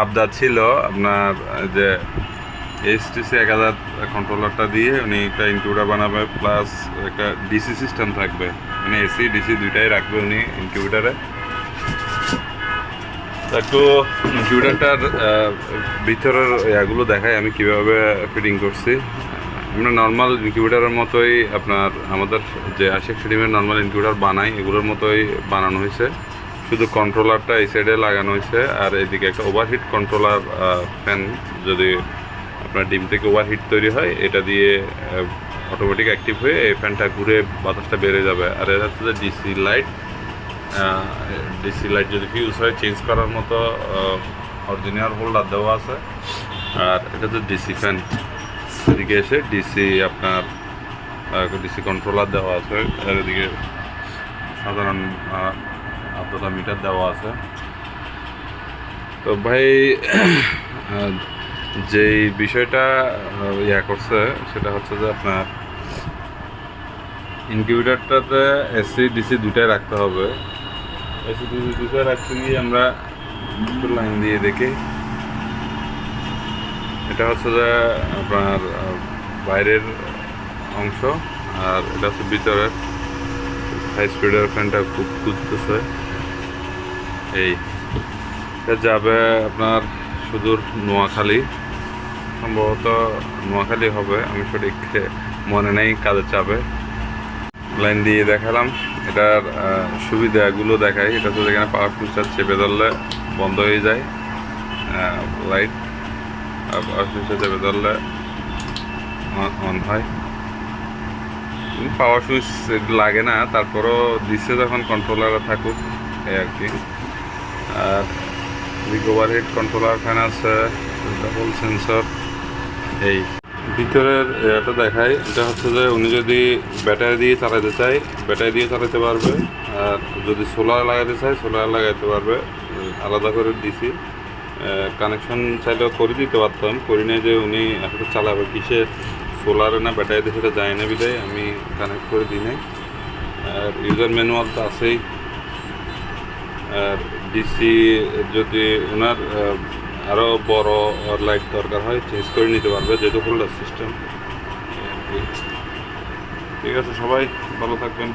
আবদার ছিল আপনার যে এইচটিসি এক হাজার কন্ট্রোলারটা দিয়ে উনি একটা ইনকিউটার বানাবে প্লাস একটা ডিসি সিস্টেম থাকবে। মানে এসি ডিসি দুইটাই রাখবে উনি ইনকিউটারে একটু ইনকিউটারটার ভিতরের ইয়াগুলো দেখায় আমি কীভাবে ফিটিং করছি। আমরা নর্মাল ইনকিউটারের মতোই আপনার আমাদের যে আশিক স্টেডিয়ামের নর্মাল ইনকিউটার বানাই, এগুলোর মতোই বানানো হয়েছে। শুধু কন্ট্রোলারটা এই সাইডে লাগানো হয়েছে, আর এদিকে একটা ওভারহিট কন্ট্রোলার ফ্যান যদি আপনার ডিম থেকে ওভারহিট তৈরি হয়, এটা দিয়ে অটোমেটিক অ্যাক্টিভ হয়ে এই ফ্যানটা ঘুরে বাতাসটা বেড়ে যাবে। আর এটা হচ্ছে যে ডিসি লাইট ডিসি লাইট যদি ফিউজ হয় চেঞ্জ করার মতো অরিজিনাল হোল্ডার দেওয়া আছে। আর এটা হচ্ছে ডিসি ফ্যান এদিকে এসে ডিসি আপনার ডিসি কন্ট্রোলার দেওয়া আছে। আর এদিকে সাধারণ আহ, মিটার দেওয়া আছে। তো ভাই যেই বিষয়টা ইয়া করছে সেটা হচ্ছে যে আপনার ইনকিউবেটারটাতে এসি ডিসি দুটাই রাখতে হবে। এসি ডিসি দুটাই রাখতে গিয়ে আমরা লাইন দিয়ে দেখি। এটা হচ্ছে যে আপনার বাইরের অংশ আর এটা হচ্ছে ভিতরের। হাই স্পিডের ফ্যানটা খুব ঘুরতেছে এই যাবে আপনার সুদূর নোয়াখালী। সম্ভবত নোয়াখালী হবে, আমি সঠিক মনে নেই কাজের চাপে। লাইন দিয়ে দেখালাম, এটার সুবিধাগুলো দেখাই। এটা তো যেখানে পাওয়ার সুইচটা চেপে ধরলে বন্ধ হয়ে যায় লাইট আর পাওয়ার সুইচটা চেপে ধরলে অন হয়। পাওয়ার সুইচ লাগে না, তারপরও দিচ্ছে যখন কন্ট্রোলার থাকুক, এই আর কি। আর রিকভার হেড কন্ট্রোলার ফ্যান আছে ডাবল সেন্সর এই। ভিতরের এটা দেখাই, এটা হচ্ছে যে উনি যদি ব্যাটারি দিয়ে চালাতে চায় ব্যাটারি দিয়ে চালাতে পারবে। আর যদি সোলার লাগাতে চায় সোলার লাগাতে পারবে। আলাদা করে দিছি কানেকশন চাইলেও করে দিতে পারতাম। করি নাই যে উনি আসলে চালাবে কিসে? সোলারে না ব্যাটারিতে সেটা যায় না বিদায়, আমি কানেক্ট করে দিই নাই। আর ইউজার ম্যানুয়াল তো আছেই। আর ডিসি যদি ওনার আরও বড় লাইট দরকার হয় চেঞ্জ করে নিতে পারবে, যেহেতু হোল্ডার সিস্টেম ঠিক আছে, সবাই ভালো থাকবেন।